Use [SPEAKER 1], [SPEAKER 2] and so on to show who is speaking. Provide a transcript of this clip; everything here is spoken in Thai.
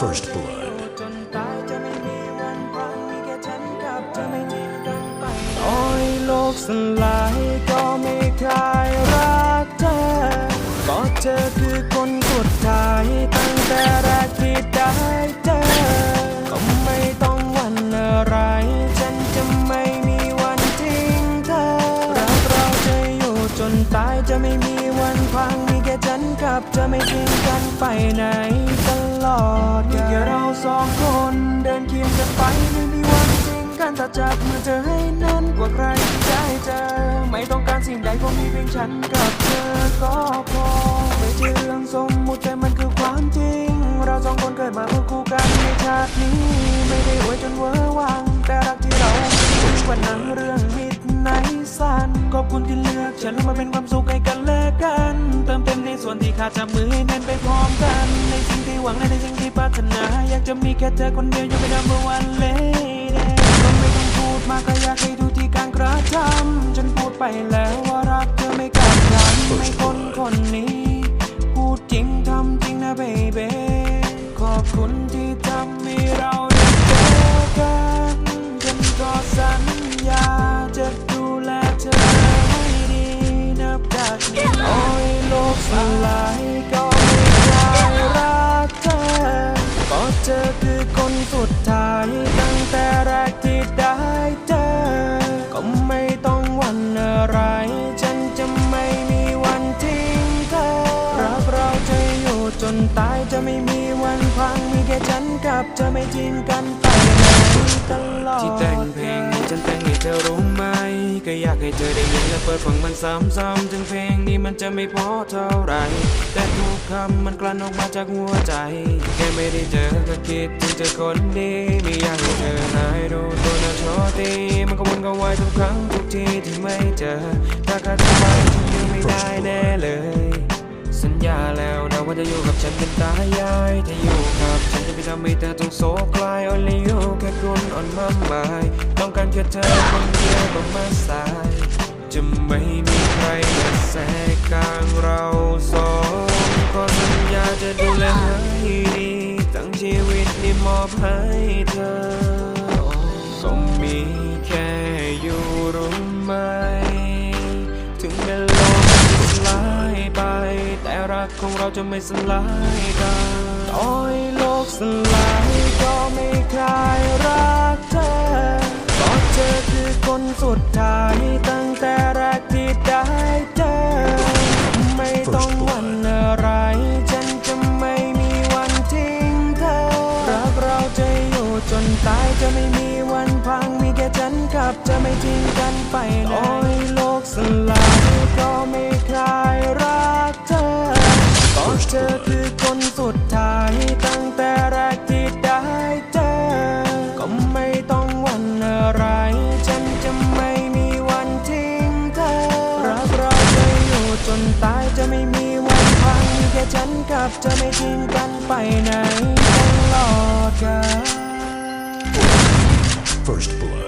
[SPEAKER 1] First Blood
[SPEAKER 2] จนตายจะไม่มีวันพังมีแค่ฉันกับเธอไม่ทิ้งกันไปโอ้ยโลกสลายก็ไม่คลายรักเธอก็เธอคือคนสุดท้ายตั้งแต่แรกที่ได้เจอก็ไม่ต้องหวันอะไร ฉันจะไม่มีวันทิ้งเธอรักเราจะอยู่จนตายจะไม่มีวันพังมีแค่ฉันกับเธอไม่ทิ้งกันไปไหน องคนเดินเคียงกันไปไม่มีวันทิ้งกันแต่จับมือเธอให้แน่นกว่าใครที่ได้เจอไม่ต้องการสิ่งใดคงมีเพียงฉันกับเธอก็พอไม่ใช่เรื่องสมมุติแต่มันคือความจริง เราสองคนเกิดมาเพื่อคู่กันในชาตินี้ ไม่ได้อวยจนเวอร์วัง แต่รักที่เรามีวันนั้นเรื่องมิดในสันขอบคุณที่เลือกฉันมาเป็นความสุขให้กันและกัน เติมเต็มในส่วนที่ขาดจับมือให้แน่นไปพร้อมกัน ในสิ่งที่หวังและในสิ่งที่ ปรารถนา อยากจะมีแค่เธอคนเดียวอยู่เป็น number one lady ก็ไม่ต้องพูดมากก็อยากให้ดูที่การกระทำฉันพูดไปแล้วว่ารักเธอไม่กลับคำไม่คนคนนี้ พูดจริงทำจริงนะ baby ขอบคุณที่ จนตายจะไม่มีวันพังมีแค่ฉันกับเธอไม่ทิ้งกันไปไหนตลอด
[SPEAKER 3] ที่แต่งเพลงนี้ฉันแต่งให้เธอรู้ไหม ก็อยากให้เธอได้ยินและเปิดฟังมันซ้ำๆถึงเพลงนี้มันจะไม่พอเท่าไร แต่ทุกคำมันกลั่นออกมาจากหัวใจ แค่ไม่ได้เจอก็คิดถึงเธอคนดีไม่อยากให้เธอหายรู้ตัวนะโชตีมันก็วนก็วายทุกครั้งทุกทีที่ไม่เจอถ้าขาดเธอไปฉันยู่ไม่ได้แน่เลย สัญญาแล้วนะว่าจะอยู่กับฉันเป็นตายายถ้าอยู่กับฉันจะไม่ทำให้เธอต้องโศกลาย only you แค่คุณอ่อนมาหมายต้องการแค่เธอคนเดียวต้องมาสาย จะไม่มีใครมาแทรกกลางเราสองขอสัญญาจะดูแลให้ดีทั้งชีวิตนี้มอบให้เธอก็มี ของเราจะไม่สลายกัน
[SPEAKER 2] โอ้ยโลกสลายก็ไม่คลายรักเธอก็เธอคือคนสุดท้ายตั้งแต่แรกที่ได้เจอ ไม่ต้องหวันอะไร ฉันจะไม่มีวันทิ้งเธอ รักเราจะอยู่จนตายจะไม่มีวันพังมีแค่ฉันกับจะไม่ทิ้งกันไปไหนโอ้ยโลกสลาย เธอคือคนสุดท้าย ตั้งแต่แรกที่ได้เจอ ก็ไม่ต้องหวันอะไร ฉันจะไม่มีวันทิ้งเธอ รักเราจะอยู่จนตายจะไม่มีวันพังแค่ฉันกับจะไม่ทิ้งกันไปไหนตลอดกาล
[SPEAKER 1] First Blood